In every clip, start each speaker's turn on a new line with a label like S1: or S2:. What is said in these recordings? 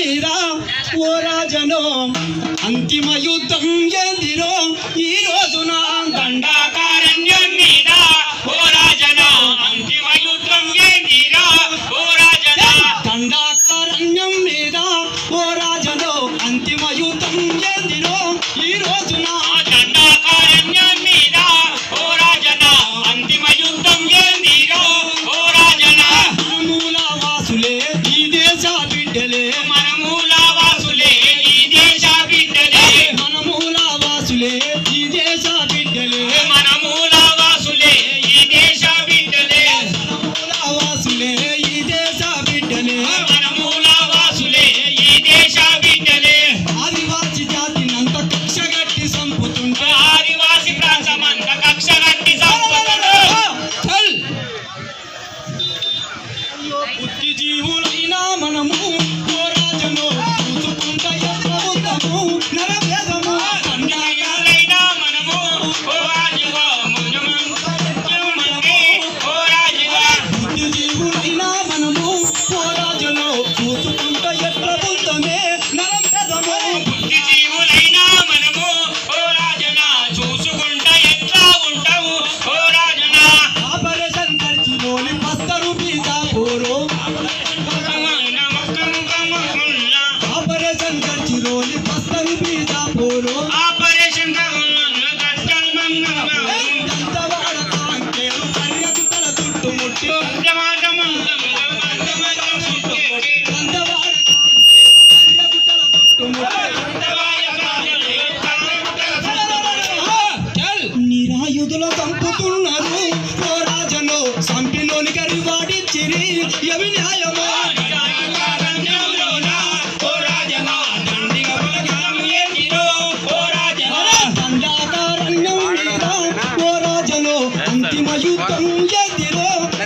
S1: మీద ఓ రాజనో అంతిమ యుద్ధం ఎందిరో ఈ రోజున
S2: దండాకారణ్యం మీద ఓ రాజనో అంతిమ యుద్ధం ఎందిరో ఓ రాజన.
S1: దండాకారణ్యం మీద ఓ రాజనో అంతిమ యుద్ధం ఎందిరో ఈ రోజున దండ నిరాయుధుల చంపుతున్నారు. ఓ రాజను సంపిలోని కరివాడిచ్చిరి ఎవి న్యాయమో? అంతిమ యుద్ధం ఎదిరో.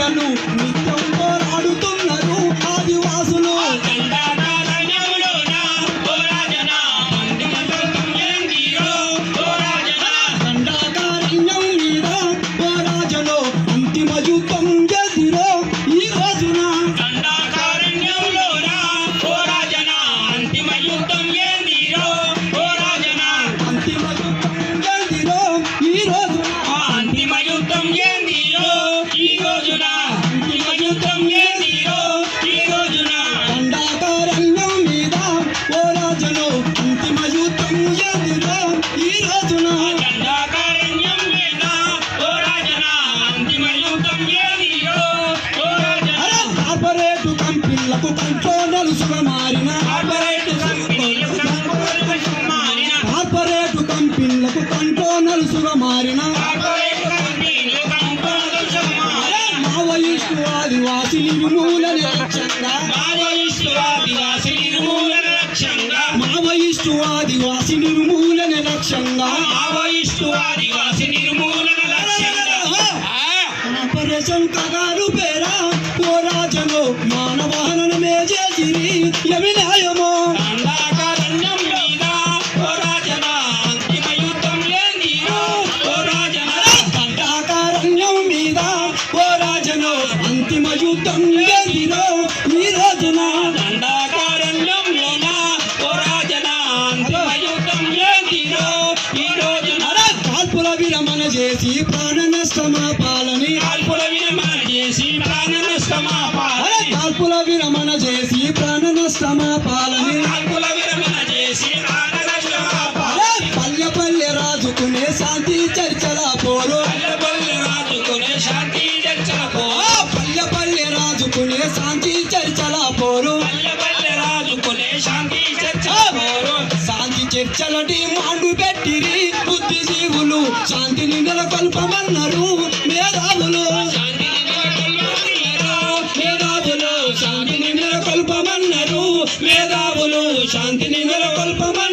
S1: Guadalupe. కార్పొరేటు కంపెనీలకు
S2: కంట్రోలర్ సుఖ మారిన
S1: కార్పొరేట్ ఆదివాసి నిర్మూలన లక్ష్యంగా
S2: మావోయిస్టు ఆదివాసి నిర్మూలన లక్ష్యంగా
S1: మావోయిస్టు ఆదివాసి నిర్మూలన లక్ష్యంగా
S2: మావోయిస్టు ఆదివాసి నిర్మూలన లక్ష్యంగా
S1: ఆపరేషన్ కగారు పేరా పోరాజను మానవహనమే చేసిరి ఎవి
S2: అంతిమ యుద్ధం
S1: ఎదిరో ఈ రోజున
S2: దండాకారణ్యంలోనా ఓ రాజన అంతిమ యుద్ధం ఎదిరో ఈ రోజున
S1: కాల్పుల విరమణ చేసి ప్రాణ నష్టమాపా శాంతి చర్చల పోరు.
S2: రాజుకునే శాంతి చర్చల
S1: పోరు.
S2: శాంతి చర్చల
S1: డిమాండ్ పెట్టిరి. బుద్ధిజీవులు శాంతిని
S2: నెలకొల్పమన్నారు. మేధావులు మేధావులు శాంతిని నెలకొల్పమన్నారు. మేధావులు శాంతిని నెలకొల్పమన్నారు.